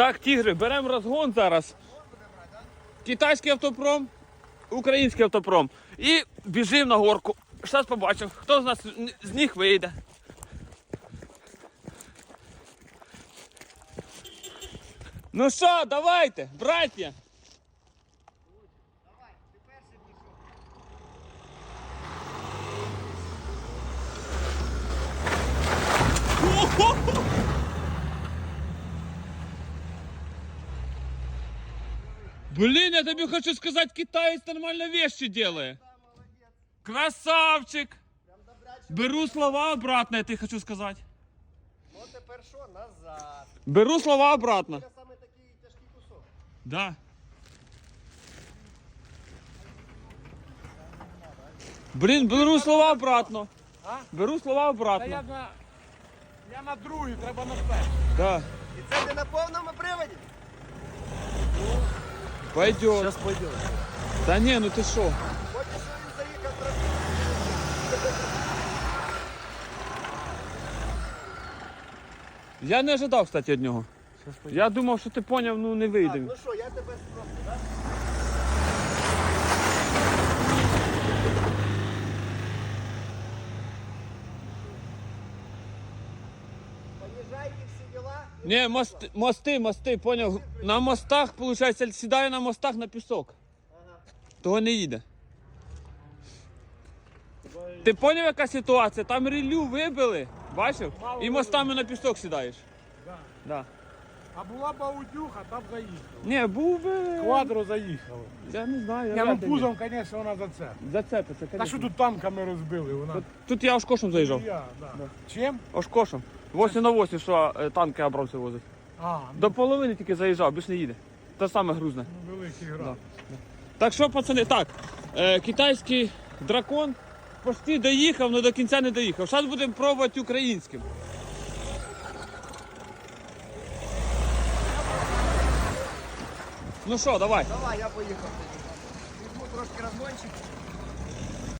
Так, тігри, беремо розгон зараз. Китайський автопром, український автопром. І біжимо на горку. Зараз побачимо, хто з нас з них вийде. Ну що, давайте, браття. Блин, я тобі хочу сказати, китаєць нормально вещи делає. Красавчик! Беру слова обратно, я тобі хочу сказати. Ну тепер що? Назад. Беру слова обратно. Це саме такий тяжкий кусок. Да. Блін, беру слова обратно. А? Беру слова Та я обратно. на, я на другий, треба на перший. Да. І це ти на повному приводі? Пойдет. пойдем. Да не, ну ты шо? Я не ожидав, кстати, від нього. Я думав, що ти поняв, ну не Так, ну що, я тебе спрошу, так? Поїжджайте всі діла. Ні, мости, мости, мости, поняв. На мостах, виходить, сідаю на мостах на пісок. Того не їде. Ти поняв, яка ситуація? Там ріллю вибили, бачив? І мостами на пісок сідаєш. Да. Да. А була баудюха, там заїхала. Ні, був би. Квадро заїхало. Я не знаю. Я ну пузом, звісно, вона за це. Зацепиться, Та конечно. що тут танками розбили? Вона. Тут, тут я Ошкошем заїжджав. Я, да. Чим? Ошкошем. 8 на 8, що е, танки абрамси возить. А, ну, До половини тільки заїжджав, більш не їде. Те саме грузне. ну, великий град. Так що, пацани, так, е, китайський дракон почти доїхав, але до кінця не доїхав. Зараз будемо пробувати українським. Ну що, давай. Давай, я поїхав тоді. Візьму трошки розгончик.